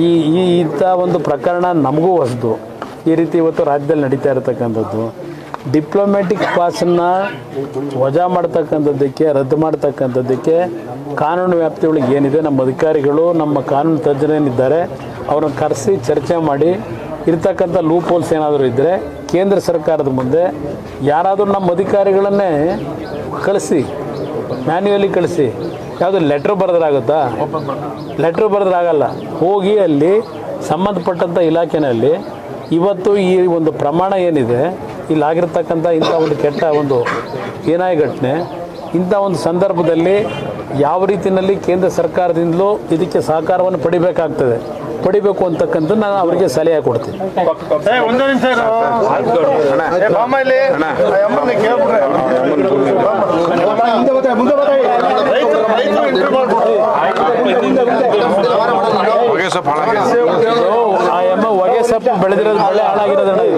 ಈ ಈ, ಇಂಥ ಒಂದು ಪ್ರಕರಣ ನಮಗೂ ಹೊಸದು. ಈ ರೀತಿ ಇವತ್ತು ರಾಜ್ಯದಲ್ಲಿ ನಡೀತಾ ಇರತಕ್ಕಂಥದ್ದು. ಡಿಪ್ಲೊಮ್ಯಾಟಿಕ್ ಪಾಸನ್ನು ವಜಾ ಮಾಡ್ತಕ್ಕಂಥದ್ದಕ್ಕೆ, ರದ್ದು ಮಾಡ್ತಕ್ಕಂಥದ್ದಕ್ಕೆ ಕಾನೂನು ವ್ಯಾಪ್ತಿ ಒಳಗೆ ಏನಿದೆ, ನಮ್ಮ ಅಧಿಕಾರಿಗಳು, ನಮ್ಮ ಕಾನೂನು ತಜ್ಞರೇನಿದ್ದಾರೆ, ಅವ್ರನ್ನ ಕರೆಸಿ ಚರ್ಚೆ ಮಾಡಿ, ಇರ್ತಕ್ಕಂಥ ಲೂಪ್ ಹೋಲ್ಸ್ ಏನಾದರೂ ಇದ್ದರೆ ಕೇಂದ್ರ ಸರ್ಕಾರದ ಮುಂದೆ ಯಾರಾದರೂ ನಮ್ಮ ಅಧಿಕಾರಿಗಳನ್ನೇ ಕಳಿಸಿ ಮ್ಯಾನ್ಯುವಲಿ ಕಳಿಸಿ ಯಾವುದು ಲೆಟ್ರ್ ಬರೆದ್ರಾಗುತ್ತಾ ಲೆಟ್ರ್ ಬರೆದ್ರಾಗಲ್ಲ ಹೋಗಿ ಅಲ್ಲಿ ಸಂಬಂಧಪಟ್ಟಂಥ ಇಲಾಖೆಯಲ್ಲಿ ಇವತ್ತು ಈ ಒಂದು ಪ್ರಮಾಣ ಏನಿದೆ ಇಲ್ಲಿ ಆಗಿರ್ತಕ್ಕಂಥ ಇಂಥ ಒಂದು ಕೆಟ್ಟ ಒಂದು ಏನಾಯ ಘಟನೆ ಇಂಥ ಒಂದು ಸಂದರ್ಭದಲ್ಲಿ ಯಾವ ರೀತಿಯಲ್ಲಿ ಕೇಂದ್ರ ಸರ್ಕಾರದಿಂದಲೂ ಇದಕ್ಕೆ ಸಹಕಾರವನ್ನು ಪಡಿಬೇಕಾಗ್ತದೆ. ಪಡಿಬೇಕು ಅಂತಕ್ಕಂಥ ನಾನು ಅವರಿಗೆ ಸಲಹೆ ಕೊಡ್ತೀನಿ. ಒಂದು ನಿಮಿಷ ಹೊಗೆ ಸೊಪ್ಪು ಹಾಳಾಗಿದೆ. ಆ ಎಮ್ಮ ಹೊಗೆ ಸೊಪ್ಪು ಬೆಳೆದಿರೋದು ಬೆಳೆ ಹಾಳಾಗಿರೋದಣ್ಣ